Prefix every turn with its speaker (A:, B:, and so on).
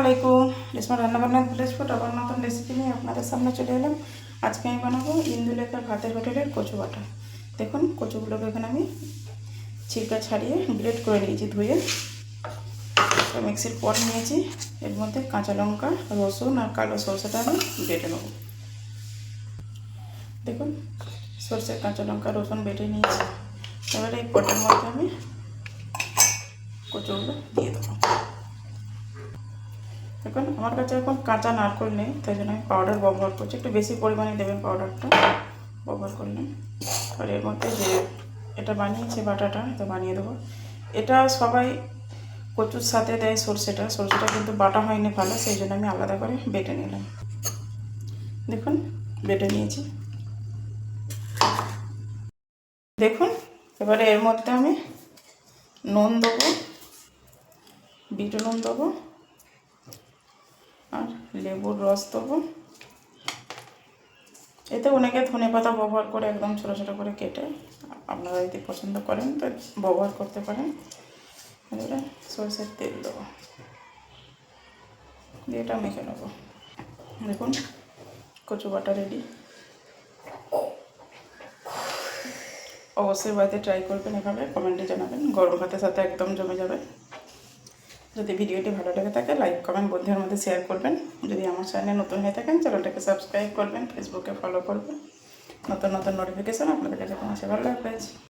A: আলাইকুম। রেশমা রান্নাবান্না ভিলেজ আবার নতুন রেসিপি নিয়ে আপনাদের সামনে চলে এলাম। আজকে আমি বানাবো ইন্দুলেখার ভাতের হোটেলের কচু বাটা। দেখুন, কচুগুলোকে এখানে আমি ছিলকা ছাড়িয়ে গ্রেট করে নিয়েছি ধুয়ে। মিক্সির পট নিয়েছি। এর মধ্যে কাঁচা লঙ্কা, রসুন আর কালো সরষেটা আমি বেটে নেব। দেখুন, সরষে, কাঁচা লঙ্কা, রসুন বেটে নিয়েছি। এবারে এই পটের মধ্যে আমি কচুগুলো দিয়ে দেবো। এখন আমার কাছে এখন কাঁচা নারকোল নেই, তাই জন্য আমি পাউডার ব্যবহার করছি। একটু বেশি পরিমাণে দেবেন পাউডারটা ব্যবহার করলাম আর এর মধ্যে যে এটা বানিয়েছে বাটাটা তো বানিয়ে দেবো। এটা সবাই কচুর সাথে দেয় সর্ষেটা সর্ষেটা কিন্তু বাটা হয়নি ভালো, সেই জন্য আমি আলাদা করে বেটে নিলাম। দেখুন, বেটে নিয়েছি। দেখুন, এবারে এর মধ্যে আমি নুন দেবো, বিট নুন দেবো। লেবুর রস দেবো। এতে অনেকে ধনে পাতা ব্যবহার করে একদম ছোটো ছোটো করে কেটে, আপনারা যদি পছন্দ করেন তো ব্যবহার করতে পারেন। এবারে সরষের তেল দেবো। দিয়ে এটা মেখে নেব। দেখুন, কচু বাটা রেডি অবশ্যই বাড়িতে ট্রাই করবেন এভাবে কমেন্টে জানাবেন। গরম ভাতের সাথে একদম জমে যাবে। যদি ভিডিওটি ভালো লেগে থাকে লাইক কমেন্ট বন্ধুদের মধ্যে শেয়ার করবেন। যদি আমার চ্যানেলে নতুন হয়ে থাকেন, চ্যানেলটাকে সাবস্ক্রাইব করবেন ফেসবুকে ফলো করবেন। নতুন নতুন নোটিফিকেশান আপনাদের কাছে পৌঁছে। ভালো লাগবে।